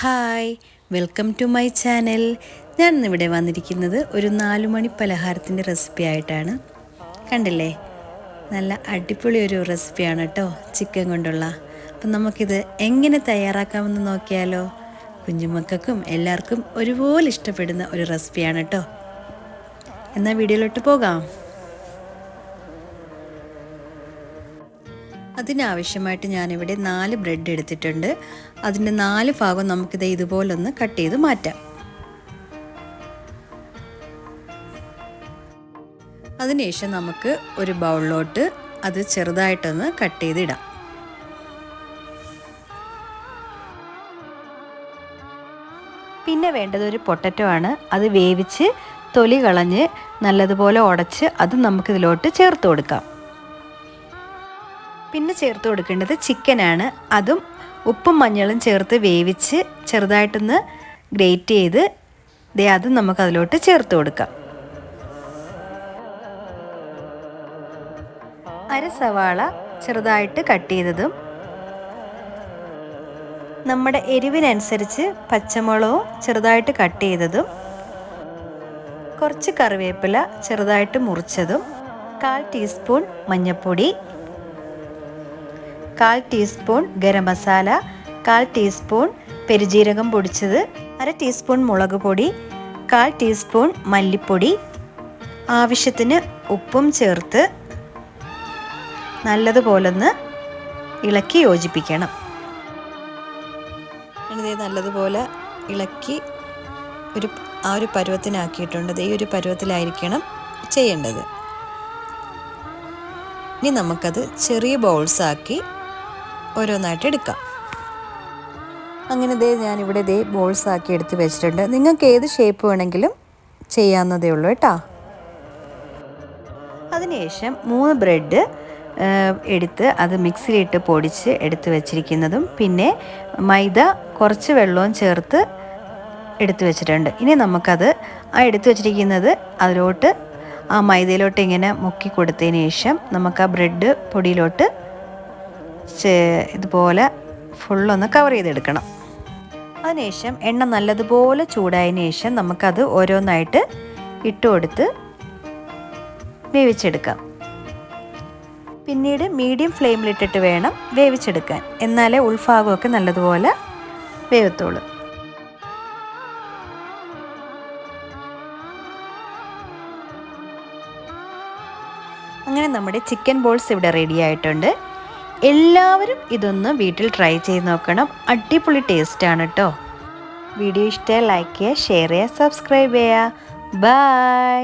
Hi welcome to my channel. ഞാൻ ഇന്നിവിടെ വന്നിരിക്കുന്നത് ഒരു നാലു മണി പലഹാരത്തിന്റെ റെസിപ്പി ആയിട്ടാണ്. കണ്ടില്ലേ? നല്ല അടിപൊളി ഒരു റെസിപ്പിയാണ് കേട്ടോ ചിക്കൻ കൊണ്ടുള്ള. അപ്പം നമുക്കിത് എങ്ങനെ തയ്യാറാക്കാമെന്ന് നോക്കിയാലോ? കുഞ്ഞുമക്കൾക്കും എല്ലാവർക്കും ഒരുപോലെ ഇഷ്ടപ്പെടുന്ന ഒരു റെസിപ്പിയാണ് കേട്ടോ. എന്നാൽ വീഡിയോയിലോട്ട് പോകാം. അതിനാവശ്യമായിട്ട് ഞാനിവിടെ നാല് ബ്രെഡ് എടുത്തിട്ടുണ്ട്. അതിന്റെ നാല് ഭാഗം നമുക്കിത് ഇതുപോലൊന്ന് കട്ട് ചെയ്ത് മാറ്റാം. അതിനുശേഷം നമുക്ക് ഒരു ബൗളിലോട്ട് അത് ചെറുതായിട്ടൊന്ന് കട്ട് ചെയ്തിടാം. പിന്നെ വേണ്ടത് ഒരു പൊട്ടറ്റോ ആണ്. അത് വേവിച്ച് തൊലി കളഞ്ഞ് നല്ലതുപോലെ ഉടച്ച് അത് നമുക്കിതിലോട്ട് ചേർത്ത് കൊടുക്കാം. പിന്നെ ചേർത്ത് കൊടുക്കേണ്ടത് ചിക്കനാണ്. അതും ഉപ്പും മഞ്ഞളും ചേർത്ത് വേവിച്ച് ചെറുതായിട്ടൊന്ന് ഗ്രേറ്റ് ചെയ്ത് ദേ അതും നമുക്ക് അതിലോട്ട് ചേർത്ത് കൊടുക്കാം. അര സവാള ചെറുതായിട്ട് കട്ട് ചെയ്തതും നമ്മുടെ എരിവിനനുസരിച്ച് പച്ചമുളകും ചെറുതായിട്ട് കട്ട് ചെയ്തതും കുറച്ച് കറിവേപ്പില ചെറുതായിട്ട് മുറിച്ചതും കാൽ ടീസ്പൂൺ മഞ്ഞൾപ്പൊടി കാൽ ടീസ്പൂൺ ഗരം മസാല കാൽ ടീസ്പൂൺ പെരുജീരകം പൊടിച്ചത് അര ടീസ്പൂൺ മുളക് പൊടി കാൽ ടീസ്പൂൺ മല്ലിപ്പൊടി. ആവശ്യത്തിന് ഉപ്പും ചേർത്ത് നല്ലതുപോലൊന്ന് ഇളക്കി യോജിപ്പിക്കണം. ഇങ്ങനെ നല്ലതുപോലെ ഇളക്കി ഒരു ആ ഒരു പരുവത്തിനാക്കിയിട്ടുണ്ട്. ഈ ഒരു പരുവത്തിലായിരിക്കണം ചെയ്യേണ്ടത്. ഇനി നമുക്കത് ചെറിയ ബൗൾസാക്കി ഓരോന്നായിട്ട് എടുക്കാം. അങ്ങനെ ദേ ഞാനിവിടെ ദേ ബോൾസ് ആക്കി എടുത്ത് വെച്ചിട്ടുണ്ട്. നിങ്ങൾക്ക് ഏത് ഷേപ്പ് വേണമെങ്കിലും ചെയ്യാവുന്നതേ ഉള്ളൂ കേട്ടോ. അതിനുശേഷം മൂന്ന് ബ്രെഡ് എടുത്ത് അത് മിക്സിയിലിട്ട് പൊടിച്ച് എടുത്ത് വെച്ചിരിക്കുന്നതും പിന്നെ മൈദ കുറച്ച് വെള്ളവും ചേർത്ത് എടുത്ത് വെച്ചിട്ടുണ്ട്. ഇനി നമുക്കത് ആ എടുത്ത് വെച്ചിരിക്കുന്നത് അതിലോട്ട് ആ മൈദയിലോട്ട് ഇങ്ങനെ മുക്കി കൊടുത്തതിന് ശേഷം നമുക്ക് ആ ബ്രെഡ് പൊടിയിലോട്ട് ഇതുപോലെ ഫുള്ളൊന്ന് കവർ ചെയ്തെടുക്കണം. അതിനുശേഷം എണ്ണ നല്ലതുപോലെ ചൂടായതിനു ശേഷം നമുക്കത് ഓരോന്നായിട്ട് ഇട്ട് കൊടുത്ത് വേവിച്ചെടുക്കാം. പിന്നീട് മീഡിയം ഫ്ലെയിമിലിട്ടിട്ട് വേണം വേവിച്ചെടുക്കാൻ. എന്നാലേ ഉൾഭാഗമൊക്കെ നല്ലതുപോലെ വേവത്തുള്ളൂ. അങ്ങനെ നമ്മുടെ ചിക്കൻ ബോൾസ് ഇവിടെ റെഡി ആയിട്ടുണ്ട്. എല്ലാവരും ഇതൊന്ന് വീട്ടിൽ ട്രൈ ചെയ്ത് നോക്കണം. അടിപൊളി ടേസ്റ്റ് ആണ് കേട്ടോ വീഡിയോ ഇഷ്ടമായി ലൈക്ക് ചെയ്യുക ഷെയർ ചെയ്യുക സബ്സ്ക്രൈബ് ചെയ്യുക. ബൈ